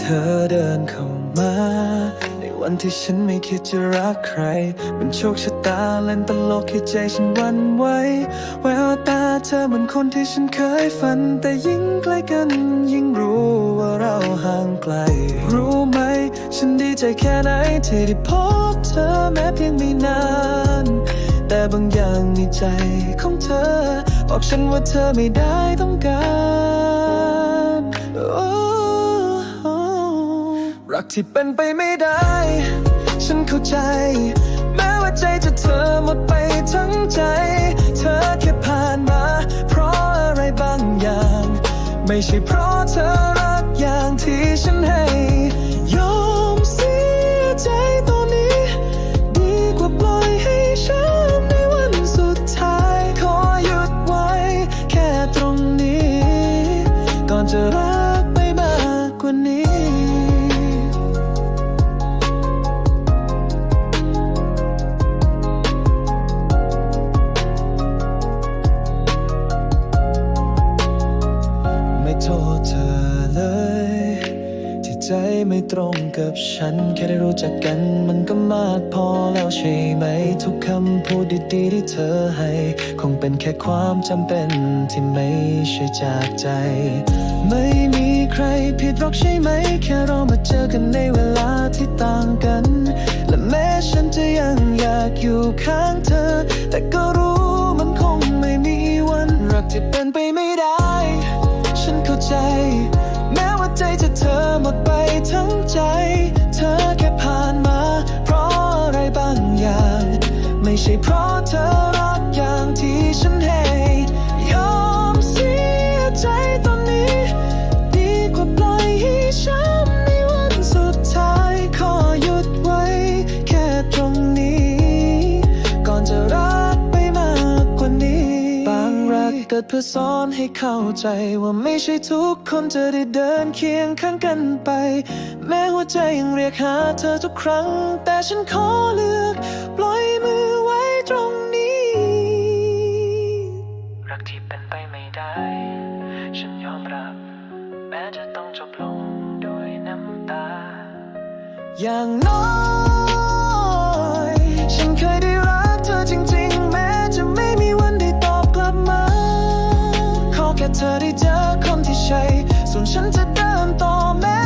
ธอเดินเข้ามา ในวันที่ฉันไม่คิดจะรักใครมันโชคชะตาเล่นตลกให้ใจฉันวันไหวแววตาเธอเหมือนคนที่ฉันเคยฝัน แต่ยิ่งใกล้กัน ยิ่งรู้ว่าเราห่างไกล รู้ไหม ฉันดีใจแค่ไหนที่ได้พบเธอแม้เพียงไม่นาน แต่บางอย่างในใจของเธอ บอกฉันว่าเธอไม่ได้ต้องการ ที่เป็นไปไม่ได้ ฉันเข้าใจ แม้ว่าใจจะเธอหมดไปทั้งใจ เธอแค่ผ่านมา เพราะอะไรบางอย่าง ไม่ใช่เพราะเธอรักอย่างที่ฉันให้ยอมเสียใจตอนนี้ ดีกว่าปล่อยให้ช้ำในวันสุดท้าย ขอหยุดไว้ แค่ตรงนี้ ก่อนจะรักไปมากกว่านี้ ไม่ตรงกับฉัน แค่ได้รู้จักกันมันก็มากพอแล้วใช่ไหม ทุกคำพูดดีๆที่เธอให้ คงเป็นแค่ความจำเป็นที่ไม่ใช่จากใจ ไม่มีใครผิดหรอกใช่ไหม แค่เรามาเจอกันในเวลาที่ต่างกัน และแม้ฉันจะยังอยากอยู่ข้างเธอ แต่ก็รู้มันคงไม่มีวันรักที่เป็นไปไม่ได้ ฉันเข้าใจ หมดไปทั้งใจ เธอแค่ผ่านมา เพราะอะไรบางอย่าง ไม่ใช่เพราะเธอรักอย่างที่ฉันให้ย เกิดเพื่อสอนให้เข้าใจว่าไม่ใช่ทุกคนจะได้เดินเคียงข้างกันไป แม้หัวใจยังเรียกหาเธอทุกครั้ง แต่ฉันขอเลือก ปล่อยมือไว้ตรงนี้ รักที่เป็นไปไม่ได้ ฉันยอมรับ แม้จะต้องจบลงด้วยน้ำตา อย่างน้อย ค่เธอได้เจอคนที่ใช่ ส่วนฉันจะเดินต่อแม้